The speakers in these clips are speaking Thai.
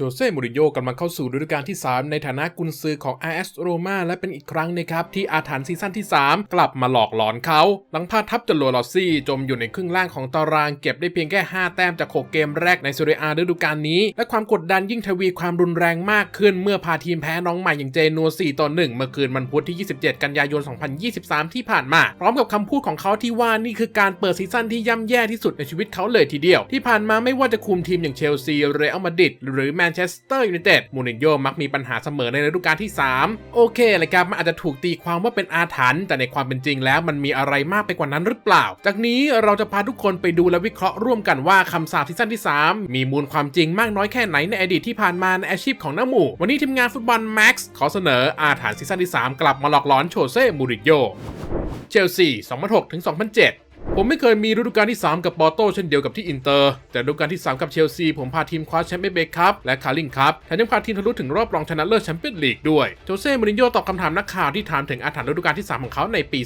โจเซ่ มูรินโญ่กำลังเข้าสู่ฤดูกาลที่ 3 ในฐานะกุนซือของ AS โรมาและเป็นอีกครั้งนะครับ ที่อาถรรพ์ซีซั่นที่ 3 กลับมาหลอกหลอนเขา หลังพาทัพจนโลลอซี่ จมอยู่ในครึ่งล่างของตารางเก็บได้เพียงแค่ 5 แต้มจาก 6 เกมแรกในซีเรียอาฤดูกาลนี้ และความกดดันยิ่งทวีความรุนแรงมากขึ้นเมื่อพาทีมแพ้น้องใหม่อย่างเจนัว4ต่อ1เมื่อคืนวันพุธที่ 27 กันยายน 2023 ที่ผ่านมา พร้อมกับคำพูดของเขาที่ว่านี่คือการเปิดซีซั่นที่ย่ำแย่ที่สุดในชีวิตเขาเลยทีเดียว ที่ผ่านมาไม่ว่าจะคุมทีมอย่างเชลซีเรอัลมาดริดหรือแมนเชสเตอร์ยูไนเต็ดมูรินโญ่มักมีปัญหาเสมอในฤดูกาลที่ 3 โอเคเลยครับมันอาจจะถูกตีความว่าเป็นอาถรรพ์แต่ในความเป็นจริงแล้วมันมีอะไรมากไปกว่านั้นหรือเปล่า จากนี้เราจะพาทุกคนไปดูและวิเคราะห์ร่วมกันว่าคำสาปซีซั่นที่ 3 มีมูลความจริงมากน้อยแค่ไหนในอดีตที่ผ่านมาในอาชีพของน้าหมู่ วันนี้ทีมงานฟุตบอลแม็กซ์ขอเสนออาถรรพ์ซีซั่นที่ 3 กลับมาหลอกหลอนโชเซ่มูรินโญ่เชลซี 2006ถึง2007 ผมไม่เคยมีฤดูกาลที่ 3 กับปอร์โตเช่นเดียวกับที่อินเตอร์ แต่ฤดูกาลที่ 3 กับเชลซี ผมพาทีมคว้าแชมเปี้ยนเบคัพและคาริงคัพแถมยังพาทีมทะลุถึงรอบรองชนะเลิศแชมเปี้ยนลีกด้วย โจเซ่มูรินโญ่ตอบคำถามนักข่าวที่ถามถึงอาถรรพ์ฤดูกาลที่ 3 ของเขาในปี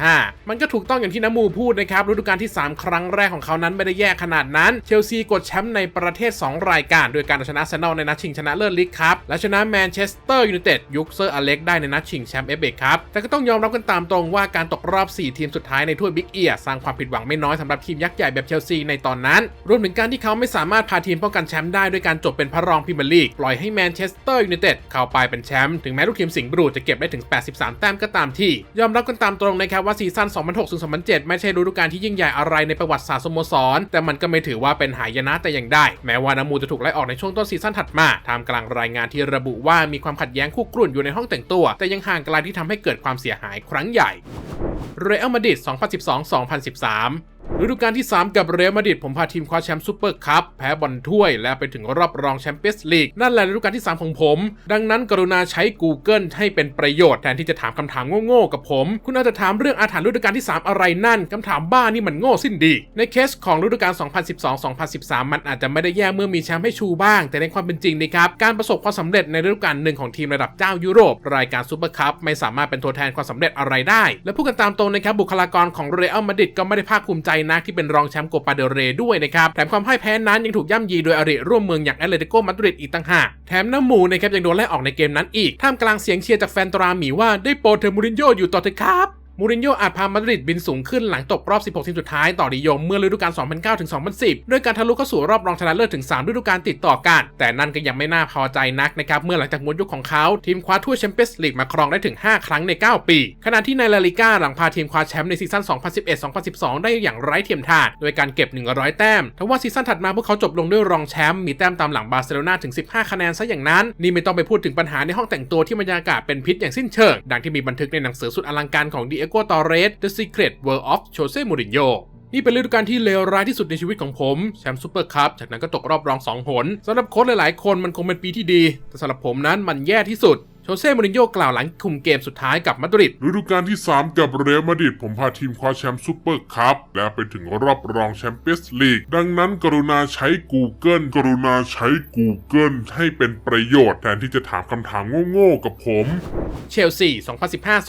2015 มันก็ถูกต้องอย่างที่น้ำมูพูดนะครับฤดูกาลที่ 3 ครั้งแรกของเขานั้นไม่ได้แย่ขนาดนั้น เชลซีกดแชมป์ในประเทศ 2 รายการ โดยการเอาชนะอาร์เซนอลในนัดชิงชนะเลิศลีกคัพและชนะแมนเชสเตอร์ยูไนเต็ดยุคเซอร์อเล็กได้ในนัดชิงแชมป์เอฟเอคัพแต่ก็ต้องยอมรับกันตามตรงว่าการตกรอบ 4 ทีมสุดท้ายในถ้วยบิ๊กเอียสร้างความผิดหวังไม่น้อยสำหรับทีมยักษ์ใหญ่แบบเชลซีในตอนนั้น รวมถึงการที่เขาไม่สามารถพาทีมป้องกันแชมป์ได้ด้วยการจบเป็นพระรองพรีเมียร์ลีกปล่อยให้แมนเชสเตอร์ยูไนเต็ดเข้าไปเป็นแชมป์ถึงแม้ลูกทีมสิงห์บรูจะเก็บได้ถึง 83 แต้มก็ตามที่ ยอมรับกันตามตรงนะครับว่าซีซั่น 2006-2007 ไม่ใช่ฤดูกาลที่ยิ่งใหญ่อะไรในประวัติศาสตร์สโมสร แต่มันก็ไม่ถือว่าเป็นหายนะแต่อย่างใดแม้ว่านามูจะถูกไล่ออกในช่วงต้นซีซั่นถัดมาทามกลางรายงานที่ระบุว่ามีความขัดแย้งคู่กรุ่นอยู่ในห้องแต่งตัว แต่ยังห่างไกลที่ทำให้เกิดความเสียหายครั้งใหญ่ เรอัลมาดริด2012-2013 ฤดูกาลที่ 3 กับเรอัลมาดริดผมพาทีมคว้าแชมป์ซูเปอร์คัพแพ้บอลถ้วย และไปถึงรอบรองแชมเปี้ยนส์ลีกนั่นแหละฤดูกาลที่ 3 ของผม ดังนั้นกรุณาใช้ Google ให้เป็นประโยชน์แทนที่จะถามคำถามโง่ๆกับผม คุณอาจจะถามเรื่องอาถรรพ์ฤดูกาลที่ 3 อะไรนั่นคำถามบ้านี่มันโง่สิ้นดี ในเคสของฤดูกาล 2012-2013 มันอาจจะไม่ได้แย่เมื่อมีแชมป์ให้ชูบ้าง แต่ในความเป็นจริงนะครับการประสบความสำเร็จในฤดูกาลหนึ่งของทีมระดับเจ้ายุโรป รายการซูเปอร์คัพไม่สามารถเป็นตัวแทนความสำเร็จอะไรได้ และพูดกันตามตรงนะครับบุคลากรของเรอัลมาดริดก็ไม่ได้ภาคภูมิใจนะที่เป็นรองแชมป์โกปาเดเรด้วยนะครับแถมความพ่ายแพ้นั้นยังถูกย่ำยีโดยอริร่วมเมืองอย่างแอตเลติโกมาดริดอีกต่างหากแถมน้ำหมูนะครับยังโดนไล่ออกในเกมนั้นอีกท่ามกลางเสียงเชียร์จากแฟนตราหมีว่าได้โปรเทอร์มูรินโญ่อยู่ต่อเถอะครับ มูรินโญ่อาจพามาดริดบินสูงขึ้นหลังตกรอบ 16 ทีมสุดท้ายต่อดิยมเมื่อฤดูกาล 2009 ถึง 2010 ด้วยการทะลุเข้าสู่รอบรองชนะเลิศถึง 3 ฤดูกาลติดต่อกัน แต่นั่นก็ยังไม่น่าพอใจนักนะครับ เมื่อหลังจากหมดยุคของเขา ทีมคว้าถ้วยแชมเปี้ยนส์ลีกมาครองได้ถึง 5 ครั้งใน 9 ปี ขณะที่ในลาลิก้าหลังพาทีมคว้าแชมป์ในซีซั่น 2011-2012 ได้อย่างไร้เทียมทานโดยการเก็บ 100 แต้มทว่าซีซั่นถัดมาพวกเขาจบลงด้วยรองแชมป์มีแต้มตามหลังบาร์เซโลนาถึง 15 คะแนนซะอย่างนั้น นี่ไม่ต้องไปพูดถึงปัญหาในห้องแต่งตัวที่บรรยากาศเป็นพิษอย่างสิ้นเชิงดังที่มีบันทึกในหนังสือสุดอลังการของดิเอโกตอเรส The Secret World of Jose Mourinho นี่เป็นฤดูกาลที่เลวร้ายที่สุดในชีวิตของผม แชมป์ซูเปอร์คัพจากนั้นก็ตกรอบรอง2หนสำหรับโค้ชหลายๆ คนมันคงเป็นปีที่ดี แต่สำหรับผมนั้นมันแย่ที่สุดโชเซ่มูรินโญ่กล่าวหลังคุมเกมสุดท้ายกับมาดริดฤดูกาลที่ 3 กับเรอัลมาดริดผมพาทีมคว้าแชมป์ซูเปอร์คัพและไปถึงรอบรองแชมเปี้ยนส์ลีก ดังนั้นกรุณาใช้ Google กรุณาใช้ Google ให้เป็นประโยชน์แทนที่จะถามคำถามโง่ๆกับผม เชลซี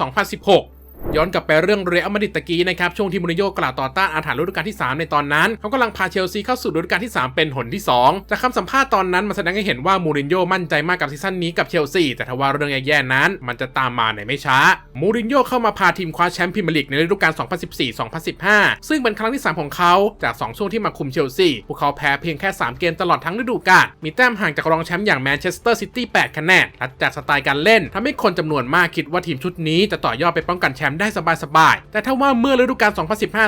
2015-2016 ย้อนกลับไปเรื่องเรอัลมาดริดตะกี้นะครับช่วงที่มูรินโญ่กล่าวต่อต้านอาถรรพ์ฤดูกาลที่ 3 ในตอนนั้น เขากำลังพาเชลซีเข้าสู่ฤดูกาลที่ 3 เป็นหนที่ 2 จากคำสัมภาษณ์ตอนนั้นมันแสดงให้เห็นว่ามูรินโญ่มั่นใจมากกับซีซั่นนี้กับเชลซีแต่ทว่าเรื่องแย่ๆนั้น มันจะตามมาในไม่ช้ามูรินโญ่เข้ามาพาทีมคว้าแชมป์พรีเมียร์ลีกในฤดูกาล 2014-2015 ซึ่งเป็นครั้งที่ 3 ของเขาจาก 2 ช่วงที่มาคุมเชลซีพวกเขาแพ้เพียงแค่ 3 เกมตลอดทั้งฤดูกาลมีแต้มห่างจากรองแชมป์อย่างแมนเชสเตอร์ซิตี้8คะแนนและจากสไตล์การเล่นทำให้คนจำนวนมากคิดว่าทีมชุดนี้จะต่อยอดไปป้องกันแชมมได้สบายๆ แต่ถ้าว่าเมื่อฤดูกาล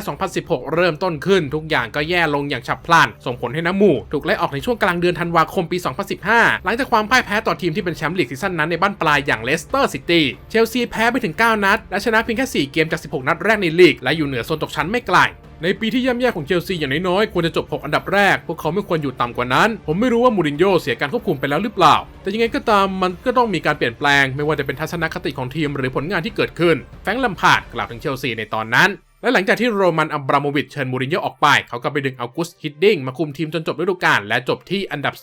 2015-2016 เริ่มต้นขึ้น ทุกอย่างก็แย่ลงอย่างฉับพลัน ส่งผลให้น้ำหมู่ถูกไล่ออกในช่วงกลางเดือนธันวาคมปี 2015 หลังจากความพ่ายแพ้ต่อทีมที่เป็นแชมป์ลีกซีซั่นนั้นในบ้านปลายอย่างเลสเตอร์ซิตี้ เชลซีแพ้ไปถึง 9 นัด และชนะเพียงแค่ 4 เกมจาก 16 นัดแรกในลีก และอยู่เหนือโซนตกชั้นไม่ไกล ในปีที่ย่ำแย่ของเชลซีอย่างน้อยๆควรจะจบ 6 อันดับแรก พวกเขาไม่ควรอยู่ต่ำกว่านั้น ผมไม่รู้ว่ามูรินโญ่เสียการควบคุมไปแล้วหรือเปล่า แต่ยังไงก็ตามมันก็ต้องมีการเปลี่ยนแปลง ไม่ว่าจะเป็นทัศนคติของทีมหรือผลงานที่เกิดขึ้น แฟงลัมพาร์ดกล่าวถึงเชลซีในตอนนั้นและหลังจากที่โรมันอับราโมวิชเชิญมูรินโญ่ออกไป เขาก็ไปดึงอัลกุสฮิดดิ้งมาคุมทีมจนจบฤดูกาลและจบที่อันดับ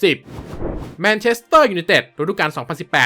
10 แมนเชสเตอร์ยูไนเต็ดฤดูกาล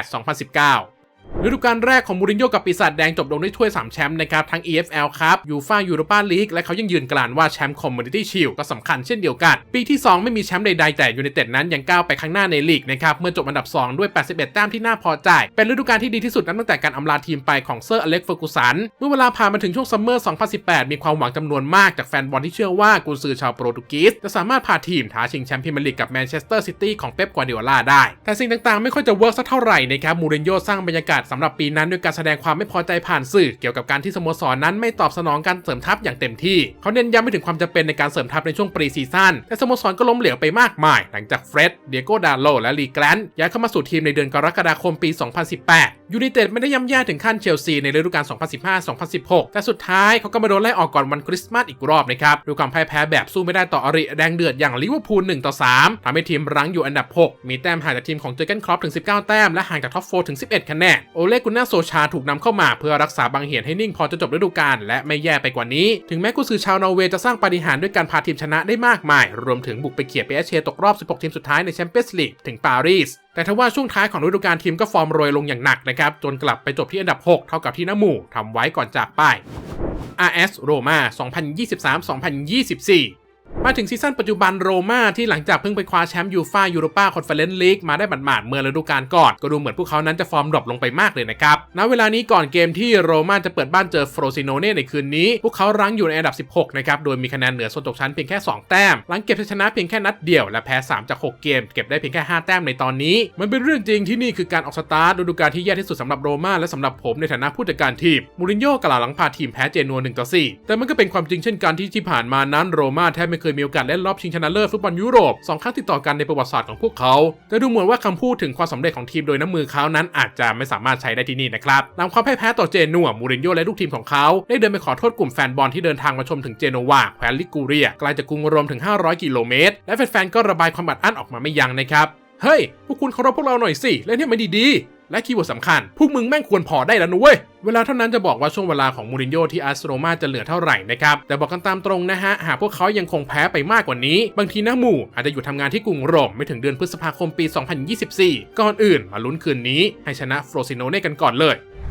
2018-2019 ฤดูกาลแรกของมูรินโญ่กับปีศาจแดงจบลงด้วยถ้วย 3 แชมป์นะครับ ทั้ง EFL ครับยูฟ่ายูโรปาลีกและเขายังยืนกรานว่าแชมป์คอมมูนิตี้ชิลก็สำคัญเช่นเดียวกัน ปีที่ 2 ไม่มีแชมป์ใดๆ แต่ยูไนเต็ดนั้นยังก้าวไปข้างหน้าในลีกนะครับเมื่อจบอันดับ 2 ด้วย 81 แต้มที่น่าพอใจ เป็นฤดูกาลที่ดีที่สุดนับตั้งแต่การอำลาทีมไปของเซอร์อเล็กเฟอร์กูสันเมื่อเวลาผ่านมาถึงช่วงซัมเมอร์ 2018 มีความหวังจำนวนมากจากแฟนบอลที่เชื่อว่ากุนซือชาวโปรตุเกสจะสามารถพาทีมท้าชิงแชมป์พรีเมียร์ลีกกับแมนเชสเตอร์ซิตี้ของเป๊ป กวาร์ดิโอลาได้ แต่สิ่งต่างๆ ไม่ค่อยจะเวิร์กสักเท่าไหร่นะครับมูรินโญ่สร้างบรรยากาศสำหรับปีนั้นด้วยการแสดงความไม่พอใจผ่านสื่อเกี่ยวกับการที่สโมสรนั้นไม่ตอบสนองการเสริมทัพอย่างเต็มที่ เขาเน้นย้ำไปถึงความจำเป็นในการเสริมทัพในช่วงปรีซีซั่นแต่สโมสรก็ล้มเหลวไปมากมาย หลังจากเฟร็ดเดียโกดาโลและลีแกรนย้ายเข้ามาสู่ทีมในเดือนกรกฎาคมปี 2018 ยูไนเต็ดไม่ได้ย่ำแย่ถึงขั้นเชลซีในฤดูกาล 2015-2016 แต่สุดท้ายเขาก็มาโดนไล่ออกก่อนวันคริสต์มาสอีกรอบนะครับด้วยความพ่ายแพ้แบบสู้ไม่ได้ต่ออริแดงเดือดอย่างลิเวอร์พูล1ต่อ3ทำให้ทีมรั้งอยู่อันดับ 6 มีแต้มห่างจากทีมของเจอร์เกนครอปถึง 19 แต้มและห่างจากท็อป4ถึง 11 คะแนนโอเลกุน่าโซชาถูกนำเข้ามาเพื่อรักษาบางเหียนให้นิ่งพอจะจบฤดูกาลและไม่แย่ไปกว่านี้ ถึงแม้กุซือชาวนอร์เวย์จะสร้างปาฏิหาริย์ด้วยการพาทีมชนะได้มากมาย รวมถึงบุกไปเขี่ยเปเชตกรอบ 16 ทีมสุดท้ายในแชมเปี้ยนส์ลีกถึงปารีสแต่ทว่าช่วงท้ายของฤดูกาลทีมก็ฟอร์มโรยลงอย่างหนักนะครับจนกลับไปจบที่อันดับ 6 เท่ากับที่น้าหมู่ทำไว้ก่อนจากไป RS โรม่า2023-2024 มาถึงซีซั่นปัจจุบันโรม่าที่หลังจากเพิ่งไปคว้าแชมป์ยูฟายูโรปาคอนเฟอเรนซ์ลีกมาได้หมาดๆเมื่อฤดูกาลก่อน ก็ดูเหมือนพวกเขานั้นจะฟอร์มดรอปลงไปมากเลยนะครับณเวลานี้ก่อนเกมที่โรม่าจะเปิดบ้านเจอฟโรซิโนเน่ในคืนนี้ พวกเขารั้งอยู่ในอันดับ 16 นะครับ โดยมีคะแนนเหนือโซนตกชั้นเพียงแค่ 2 แต้ม หลังเก็บชัยชนะเพียงแค่นัดเดียวและแพ้ 3 จาก 6 เกม เก็บได้เพียงแค่ 5 แต้มในตอนนี้ มันเป็นเรื่องจริงที่นี่คือการออกสตาร์ทฤดูกาลที่แย่ที่สุดสำหรับโรม่าและสำหรับผมในฐานะผู้จัดการทีม มูรินโญ่กล่าวหลังพาทีมแพ้เจนัว1ต่อ4แต่มันก็เป็นความจริงเช่นกันที่ที่ผ่านมานั้นโรม่าแทบไม่เคยมีโอกาสเล่นรอบชิงชนะเลิศฟุตบอลยุโรปสองครั้งติดต่อกันในประวัติศาสตร์ของพวกเขาแต่ดูเหมือนว่าคำพูดถึงความสำเร็จของทีมโดยน้ำมือเขานั้นอาจจะไม่สามารถใช้ได้ที่นี่นะครับหลังความพ่ายแพ้ต่อเจนัวมูรินโญ่และลูกทีมของเขาได้เดินไปขอโทษกลุ่มแฟนบอลที่เดินทางมาชมถึงเจโนวาแคว้นลิกูเรียไกลจากกรุงโรมถึง 500 กิโลเมตร และแฟนๆก็ระบายความอัดอั้นออกมาไม่ยั้งนะครับเฮ้ยพวกคุณเคารพพวกเราหน่อยสิเล่นให้มันดีๆ และคีย์เวิร์ดสำคัญ พวกมึงแม่งควรพอได้แล้วนุ้ย เวลาเท่านั้นจะบอกว่าช่วงเวลาของมูรินโญ่ที่อาร์เซโนมาจะเหลือเท่าไหร่นะครับ แต่บอกกันตามตรงนะฮะ หากพวกเขายังคงแพ้ไปมากกว่านี้ บางทีนะหมู่อาจจะอยู่ทำงานที่กรุงโรมไม่ถึงเดือนพฤษภาคมปี 2024 ก่อนอื่นมาลุ้นคืนนี้ ให้ชนะฟโรซิโนเน่กันก่อนเลย